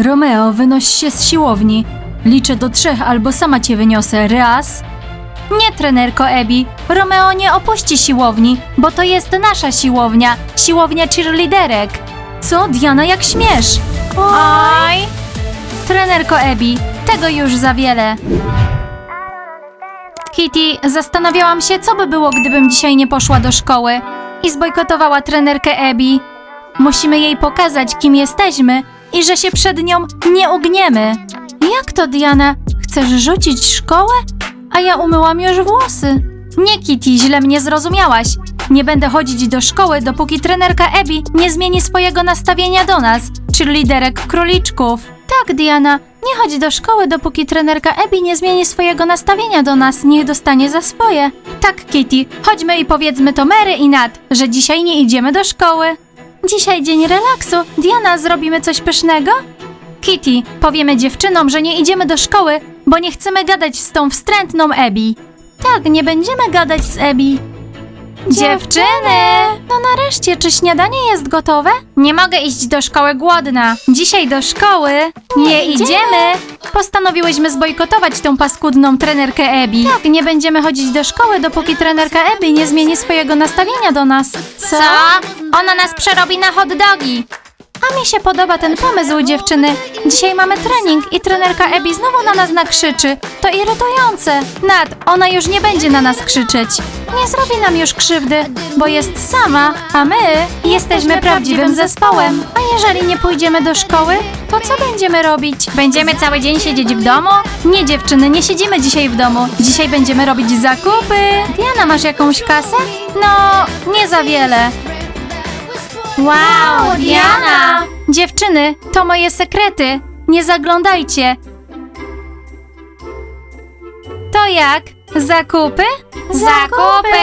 Romeo, wynoś się z siłowni. Liczę do trzech albo sama cię wyniosę. Raz. Nie, trenerko Ebi. Romeo nie opuści siłowni, bo to jest nasza siłownia. Siłownia cheerleaderek. Co, Diana, jak śmiesz? Oj! Trenerko Ebi, tego już za wiele. Kitty, zastanawiałam się, co by było, gdybym dzisiaj nie poszła do szkoły i zbojkotowała trenerkę Ebi. Musimy jej pokazać, kim jesteśmy i że się przed nią nie ugniemy. Jak to, Diana? Chcesz rzucić szkołę? A ja umyłam już włosy. Nie, Kitty, źle mnie zrozumiałaś. Nie będę chodzić do szkoły, dopóki trenerka Ebi nie zmieni swojego nastawienia do nas, czyli liderek króliczków. Tak, Diana, nie chodź do szkoły, dopóki trenerka Ebi nie zmieni swojego nastawienia do nas, niech dostanie za swoje. Tak, Kitty, chodźmy i powiedzmy to Mary i Nat, że dzisiaj nie idziemy do szkoły. Dzisiaj dzień relaksu. Diana, zrobimy coś pysznego? Kitty, powiemy dziewczynom, że nie idziemy do szkoły, bo nie chcemy gadać z tą wstrętną Ebi. Tak, nie będziemy gadać z Ebi. Dziewczyny! No nareszcie, czy śniadanie jest gotowe? Nie mogę iść do szkoły głodna. Dzisiaj do szkoły nie, idziemy. Postanowiłyśmy zbojkotować tą paskudną trenerkę Ebi. Tak, nie będziemy chodzić do szkoły, dopóki trenerka Ebi nie zmieni swojego nastawienia do nas. Co? Ona nas przerobi na hot dogi. A mi się podoba ten pomysł, dziewczyny. Dzisiaj mamy trening i trenerka Ebi znowu na nas nakrzyczy. To irytujące. Nat, ona już nie będzie na nas krzyczeć. Nie zrobi nam już krzywdy, bo jest sama, a my jesteśmy prawdziwym zespołem. A jeżeli nie pójdziemy do szkoły, to co będziemy robić? Będziemy cały dzień siedzieć w domu? Nie, dziewczyny, nie siedzimy dzisiaj w domu. Dzisiaj będziemy robić zakupy. Diana, masz jakąś kasę? No, nie za wiele. Wow, Diana! Dziewczyny, to moje sekrety. Nie zaglądajcie. To jak? Zakupy? Zakupy!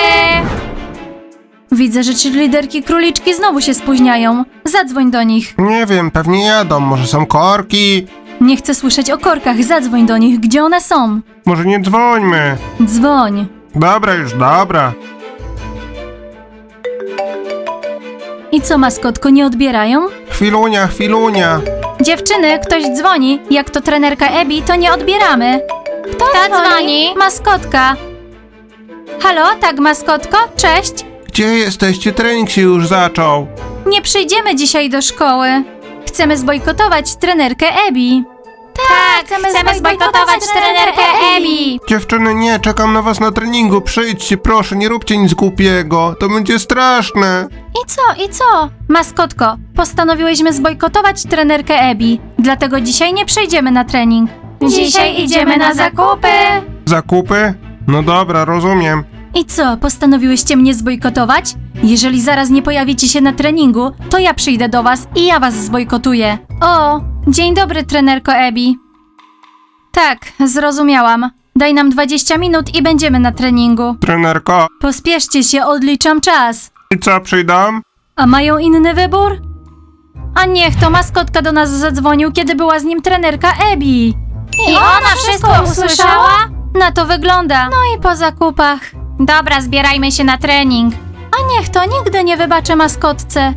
Widzę, że ci liderki króliczki znowu się spóźniają. Zadzwoń do nich. Nie wiem, pewnie jadą, może są korki. Nie chcę słyszeć o korkach, zadzwoń do nich. Gdzie one są? Może nie dzwońmy. Dzwoń. Dobra, już dobra. I co, maskotko, nie odbierają? Chwilunia, chwilunia. Dziewczyny, ktoś dzwoni. Jak to trenerka Ebi, to nie odbieramy. Kto, dzwoni? Maskotka. Halo, tak, maskotko? Cześć. Gdzie jesteście? Trening się już zaczął. Nie przyjdziemy dzisiaj do szkoły. Chcemy zbojkotować trenerkę Ebi. Tak, chcemy, zbojkotować trenerkę Ebi. Dziewczyny, nie, czekam na was na treningu. Przyjdźcie, proszę, nie róbcie nic głupiego. To będzie straszne. I co, i co? Maskotko, postanowiłyśmy zbojkotować trenerkę Ebi, dlatego dzisiaj nie przejdziemy na trening. Dzisiaj idziemy na zakupy. Zakupy? No dobra, rozumiem. I co, postanowiłyście mnie zbojkotować? Jeżeli zaraz nie pojawicie się na treningu, to ja przyjdę do was i ja was zbojkotuję. O, dzień dobry, trenerko Ebi. Tak, zrozumiałam. Daj nam 20 minut i będziemy na treningu. Trenerko, Pospieszcie się, odliczam czas. i co, przyjdą? A mają inny wybór? A niech to maskotka do nas zadzwonił, kiedy była z nim trenerka Ebi. I ona wszystko usłyszała? Na to wygląda. No i po zakupach. Dobra, zbierajmy się na trening. A niech to nigdy nie wybaczę maskotce.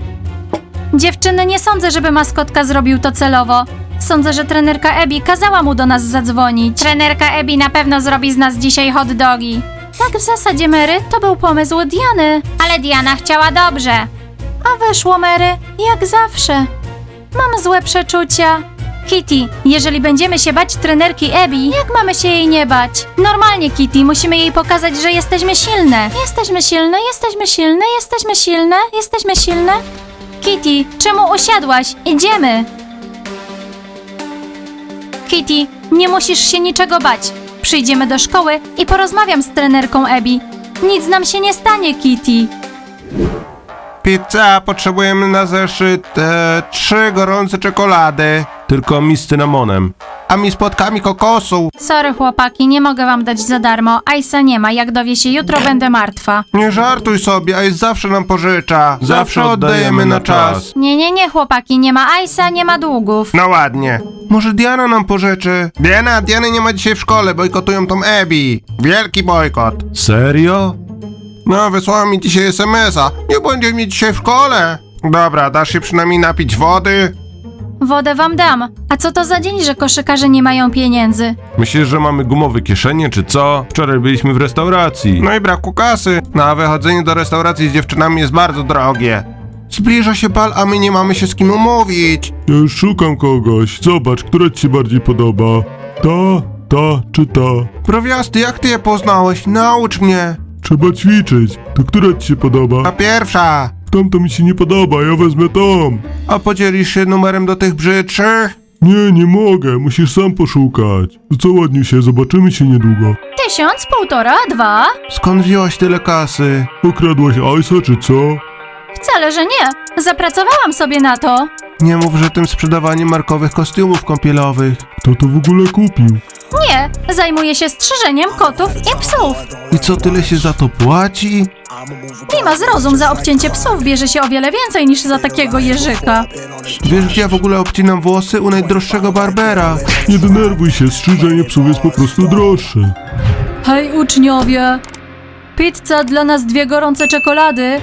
Dziewczyny, nie sądzę, żeby maskotka zrobił to celowo. Sądzę, że trenerka Ebi kazała mu do nas zadzwonić. Trenerka Ebi na pewno zrobi z nas dzisiaj hot dogi. Tak w zasadzie, Mary, to był pomysł Diany. Ale Diana chciała dobrze. A wyszło, Mary, jak zawsze. Mam złe przeczucia. Kitty, jeżeli będziemy się bać trenerki Ebi, jak mamy się jej nie bać? Normalnie, Kitty, musimy jej pokazać, że jesteśmy silne. Jesteśmy silne, jesteśmy silne, jesteśmy silne, jesteśmy silne. Kitty, czemu usiadłaś? Idziemy. Kitty, nie musisz się niczego bać. Przyjdziemy do szkoły i porozmawiam z trenerką Ebi. Nic nam się nie stanie, Kitty. Pizza, potrzebujemy na zeszyt e, trzy gorące czekolady. Tylko mi z cynamonem. A mi z płatkami kokosu. Sorry chłopaki, nie mogę wam dać za darmo. Ajsa nie ma, jak dowie się jutro będę martwa. Nie żartuj sobie, a jest zawsze nam pożycza. Zawsze oddajemy na czas. Nie, nie, nie chłopaki, nie ma Ajsa, nie ma długów. No ładnie. Może Diana nam pożyczy? Diana, Diany nie ma dzisiaj w szkole, bojkotują tą Ebi. Wielki bojkot. Serio? No, wysłała mi dzisiaj SMS-a. Nie będzie mnie dzisiaj w szkole. Dobra, dasz się przynajmniej napić wody? Wodę wam dam. A co to za dzień, że koszykarze nie mają pieniędzy? Myślisz, że mamy gumowe kieszenie, czy co? Wczoraj byliśmy w restauracji. No i braku kasy. No a wychodzenie do restauracji z dziewczynami jest bardzo drogie. Zbliża się bal, a my nie mamy się z kim umówić. Ja już szukam kogoś. Zobacz, która ci się bardziej podoba. Ta, ta czy ta? Browiasty, jak ty je poznałeś? Naucz mnie. Trzeba ćwiczyć. To która ci się podoba? Ta pierwsza. Tamto mi się nie podoba, ja wezmę tą. A podzielisz się numerem do tych brzydszych? Nie, nie mogę, musisz sam poszukać. To co ładnie się, zobaczymy się niedługo. Tysiąc, półtora, dwa? Skąd wziąłaś tyle kasy? Okradłaś Aisa czy co? Wcale, że nie. Zapracowałam sobie na to. Nie mów, że tym sprzedawaniem markowych kostiumów kąpielowych. Kto to w ogóle kupił? Nie, zajmuję się strzyżeniem kotów i psów. I co tyle się za to płaci? Lima zrozum, za obcięcie psów bierze się o wiele więcej niż za takiego jeżyka. Wiesz, gdzie ja w ogóle obcinam włosy? U najdroższego barbera. Nie denerwuj się, strzyżenie psów jest po prostu droższe. Hej uczniowie! Pizza dla nas dwie gorące czekolady.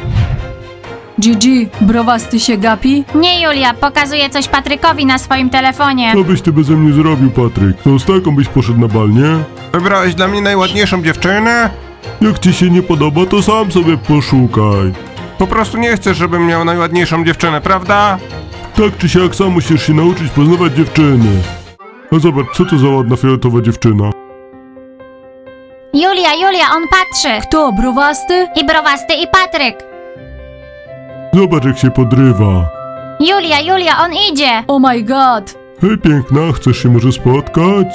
Gigi, browasty się gapi? Nie, Julia, pokazuje coś Patrykowi na swoim telefonie. Co byś ty beze mnie zrobił, Patryk? To z taką byś poszedł na bal, nie? Wybrałeś dla mnie najładniejszą dziewczynę? Jak ci się nie podoba, to sam sobie poszukaj. Po prostu nie chcesz, żebym miał najładniejszą dziewczynę, prawda? Tak czy siak sam musisz się nauczyć poznawać dziewczyny. A zobacz, co to za ładna fioletowa dziewczyna. Julia, Julia, on patrzy. To browasty? I Browasty, i Patryk. Zobacz, jak się podrywa. Julia, Julia, on idzie. Oh my god! Hej, piękna, chcesz się może spotkać?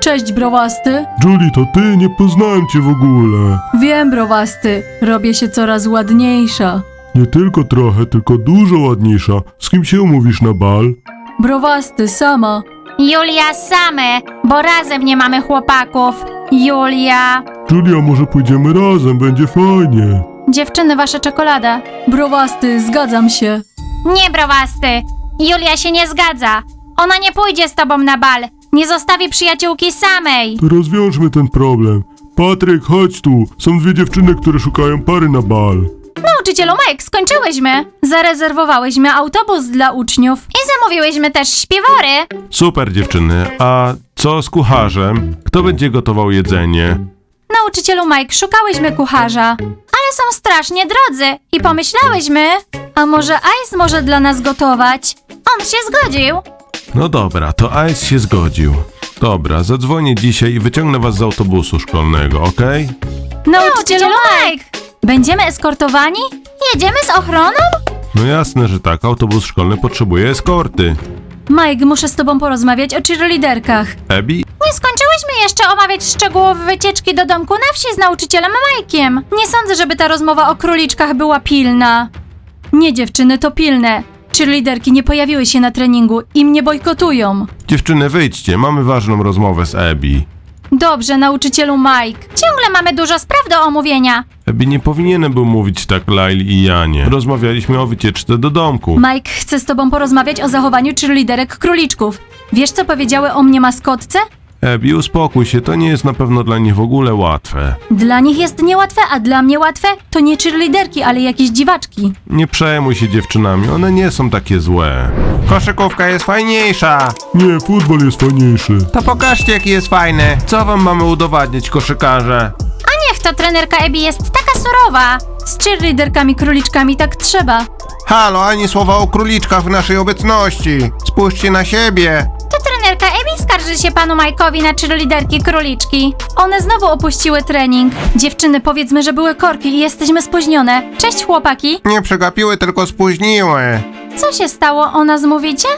Cześć browasty. Julie, to ty? Nie poznałem cię w ogóle. Wiem browasty, robię się coraz ładniejsza. Nie tylko trochę, tylko dużo ładniejsza. Z kim się umówisz na bal? Browasty, sama. Julia, same, bo razem nie mamy chłopaków. Julia. Julia, może pójdziemy razem, będzie fajnie. Dziewczyny, wasza czekolada. Browasty, zgadzam się. Nie, Browasty. Julia się nie zgadza. Ona nie pójdzie z tobą na bal. Nie zostawi przyjaciółki samej. Rozwiążmy ten problem. Patryk, chodź tu. Są dwie dziewczyny, które szukają pary na bal. Nauczycielu Mike, skończyłyśmy. Zarezerwowałyśmy autobus dla uczniów. I zamówiłyśmy też śpiwory. Super dziewczyny, a co z kucharzem? Kto będzie gotował jedzenie? Nauczycielu Mike, szukałyśmy kucharza. Ale są strasznie drodzy. I pomyślałyśmy, A może Ice może dla nas gotować? on się zgodził. No dobra, to Ice się zgodził. Dobra, zadzwonię dzisiaj i wyciągnę was z autobusu szkolnego, okej? Nauczycielu Mike. Mike! Będziemy eskortowani? Jedziemy z ochroną? No jasne, że tak, autobus szkolny potrzebuje eskorty. Mike, muszę z tobą porozmawiać o cheerleaderkach. Ebi? Nie skończyłyśmy jeszcze omawiać szczegółów wycieczki do domku na wsi z nauczycielem Majkiem. Nie sądzę, żeby ta rozmowa o króliczkach była pilna. Nie dziewczyny, to pilne. Cheerleaderki nie pojawiły się na treningu i mnie bojkotują. Dziewczyny, wyjdźcie, mamy ważną rozmowę z Ebi. Dobrze, nauczycielu Mike. Ciągle mamy dużo spraw do omówienia. Ebi nie powinienem był mówić tak Laili i Janie. Rozmawialiśmy o wycieczce do domku. Mike chce z tobą porozmawiać o zachowaniu cheerleaderek króliczków. Wiesz, co powiedziały o mnie maskotce? Ebi, uspokój się, to nie jest na pewno dla nich w ogóle łatwe. Dla nich jest niełatwe, a dla mnie łatwe to nie cheerleaderki, ale jakieś dziwaczki. Nie przejmuj się dziewczynami, one nie są takie złe. Koszykówka jest fajniejsza. Nie, futbol jest fajniejszy. To pokażcie, jaki jest fajny. Co wam mamy udowadniać, koszykarze? Niech to trenerka Ebi jest taka surowa. Z cheerleaderkami króliczkami tak trzeba. Halo, ani słowa o króliczkach w naszej obecności. Spójrzcie na siebie. To trenerka Ebi skarży się panu Majkowi na cheerleaderki króliczki. One znowu opuściły trening. Dziewczyny, powiedzmy, że były korki i jesteśmy spóźnione. Cześć chłopaki. Nie przegapiły, tylko spóźniły. Co się stało, o nas mówicie?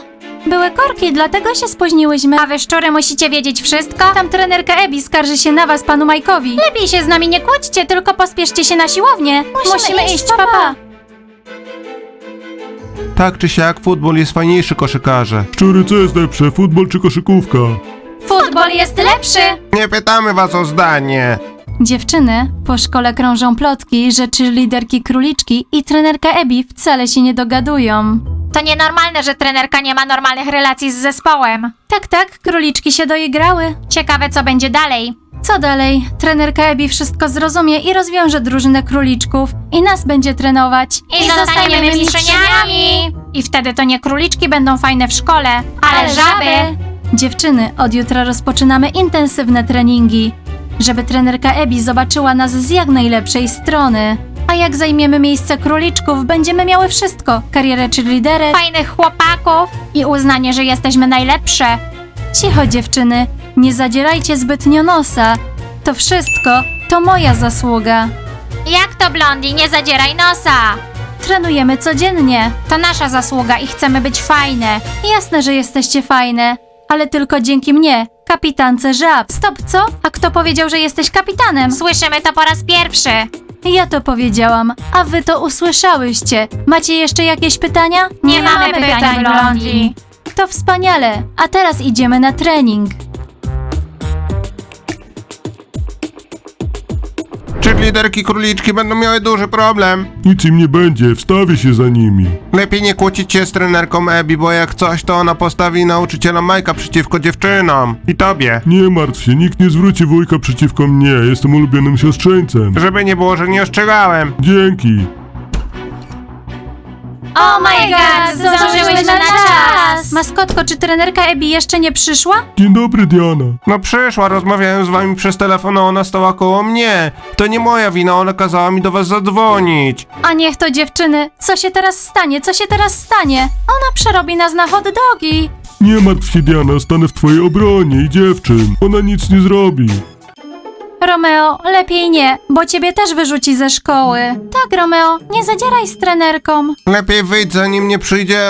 Były korki, dlatego się spóźniłyśmy. A wy szczury musicie wiedzieć wszystko? Tam trenerka Ebi skarży się na was, panu Majkowi. Lepiej się z nami nie kłóćcie, tylko pospieszcie się na siłownię. Musimy, iść, papa. Tak czy siak, futbol jest fajniejszy, koszykarze. Szczury, co jest lepsze, futbol czy koszykówka? Futbol jest lepszy. Nie pytamy was o zdanie. Dziewczyny, po szkole krążą plotki, że cheerleaderki króliczki i trenerka Ebi wcale się nie dogadują. To nienormalne, że trenerka nie ma normalnych relacji z zespołem. Tak, tak, króliczki się doigrały. Ciekawe, co będzie dalej. Co dalej? Trenerka Ebi wszystko zrozumie i rozwiąże drużynę króliczków i nas będzie trenować. I zostaniemy mistrzyniami! I wtedy to nie króliczki będą fajne w szkole, ale żaby! Dziewczyny, od jutra rozpoczynamy intensywne treningi, żeby trenerka Ebi zobaczyła nas z jak najlepszej strony. A jak zajmiemy miejsce króliczków, będziemy miały wszystko: karierę cheerleaderek. Fajnych chłopaków i uznanie, że jesteśmy najlepsze. Cicho, dziewczyny, nie zadzierajcie zbytnio nosa. To wszystko to moja zasługa. Jak to blondi, nie zadzieraj nosa! Trenujemy codziennie. To nasza zasługa i chcemy być fajne. Jasne, że jesteście fajne, ale tylko dzięki mnie, kapitance żab. Stop, co? A kto powiedział, że jesteś kapitanem? Słyszymy to po raz pierwszy. Ja to powiedziałam, a wy to usłyszałyście. Macie jeszcze jakieś pytania? Nie, mamy pytań, blondi. To wspaniale, a teraz idziemy na trening. Czy liderki króliczki będą miały duży problem? Nic im nie będzie, wstawię się za nimi. Lepiej nie kłócić się z trenerką Ebi, bo jak coś, to ona postawi nauczyciela Majka przeciwko dziewczynom. I tobie. Nie martw się, nikt nie zwróci wujka przeciwko mnie, jestem ulubionym siostrzeńcem. Żeby nie było, że nie ostrzegałem. Dzięki. Oh my god, zdążyłyśmy na czas! Maskotko, czy trenerka Ebi jeszcze nie przyszła? Dzień dobry, Diana. No przyszła, rozmawiałem z wami przez telefon, a ona stała koło mnie. To nie moja wina, ona kazała mi do was zadzwonić. A niech to dziewczyny, co się teraz stanie, co się teraz stanie? Ona przerobi nas na hot dogi. Nie martw się, Diana, stanę w twojej obronie i dziewczyn. Ona nic nie zrobi. Romeo, lepiej nie, bo ciebie też wyrzuci ze szkoły. Tak, Romeo, nie zadzieraj z trenerką. Lepiej wyjdź, zanim nie przyjdzie...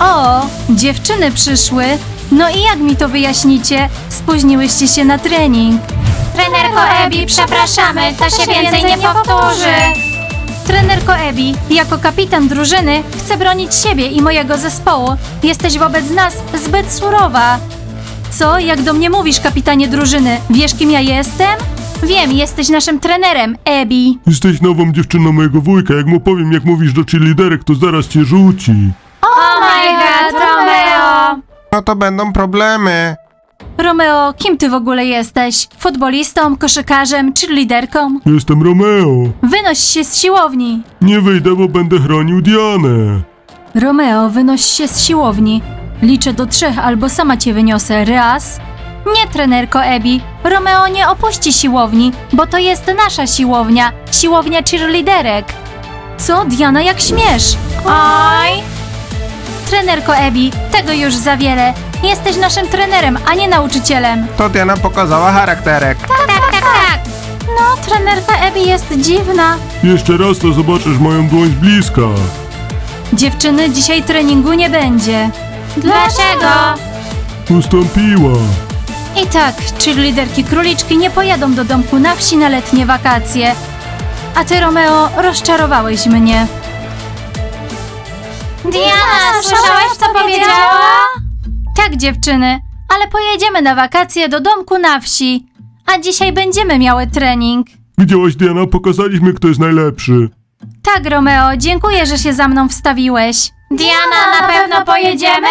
O, dziewczyny przyszły. No i jak mi to wyjaśnicie? Spóźniłyście się na trening. Trenerko Ebi, przepraszamy, to się więcej nie powtórzy. Trenerko Ebi, jako kapitan drużyny chcę bronić siebie i mojego zespołu. Jesteś wobec nas zbyt surowa. Co? Jak do mnie mówisz, kapitanie drużyny? Wiesz, kim ja jestem? Wiem, jesteś naszym trenerem, Ebi. Jesteś nową dziewczyną mojego wujka, jak mu powiem, jak mówisz do liderek, to zaraz cię rzuci. Oh my god, Romeo! No to będą problemy. Romeo, kim ty w ogóle jesteś? Futbolistą, koszykarzem czy liderką? Jestem Romeo. Wynoś się z siłowni. Nie wyjdę, bo będę chronił Dianę. Romeo, wynoś się z siłowni. Liczę do trzech albo sama cię wyniosę. Raz. Nie, trenerko Ebi. Romeo nie opuści siłowni, bo to jest nasza siłownia. Siłownia cheerleaderek. Co, Diana, jak śmiesz? Oj! Trenerko Ebi, tego już za wiele. Jesteś naszym trenerem, a nie nauczycielem. To Diana pokazała charakterek. Tak, tak, tak! No, trenerka Ebi jest dziwna. Jeszcze raz to zobaczysz moją dłoń z bliska. Dziewczyny, dzisiaj treningu nie będzie. Dlaczego? Ustąpiła. I tak, cheerleaderki króliczki nie pojadą do domku na wsi na letnie wakacje. A ty, Romeo, rozczarowałeś mnie. Diana, słyszałaś co powiedziała? Tak, dziewczyny, ale pojedziemy na wakacje do domku na wsi. A dzisiaj będziemy miały trening. Widziałaś, Diana? Pokazaliśmy, kto jest najlepszy. Tak, Romeo, dziękuję, że się za mną wstawiłeś. Diana, na pewno pojedziemy?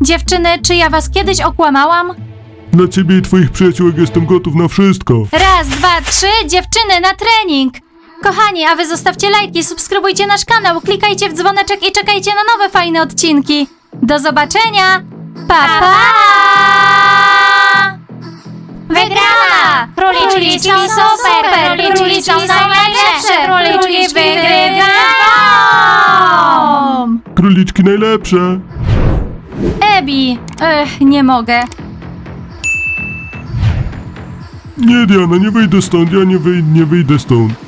Dziewczyny, czy ja was kiedyś okłamałam? Dla ciebie i twoich przyjaciółek jestem gotów na wszystko. Raz, dwa, trzy, dziewczyny na trening! Kochani, a wy zostawcie lajki, subskrybujcie nasz kanał, klikajcie w dzwoneczek i czekajcie na nowe fajne odcinki. Do zobaczenia! Pa, pa! Wygrana! Króliczki są super! Króliczki są najlepsze! Króliczki wygrywają! Króliczki najlepsze. Ebi, ech, nie mogę. Nie, Diana, nie wyjdę stąd, ja nie, wyj nie wyjdę stąd.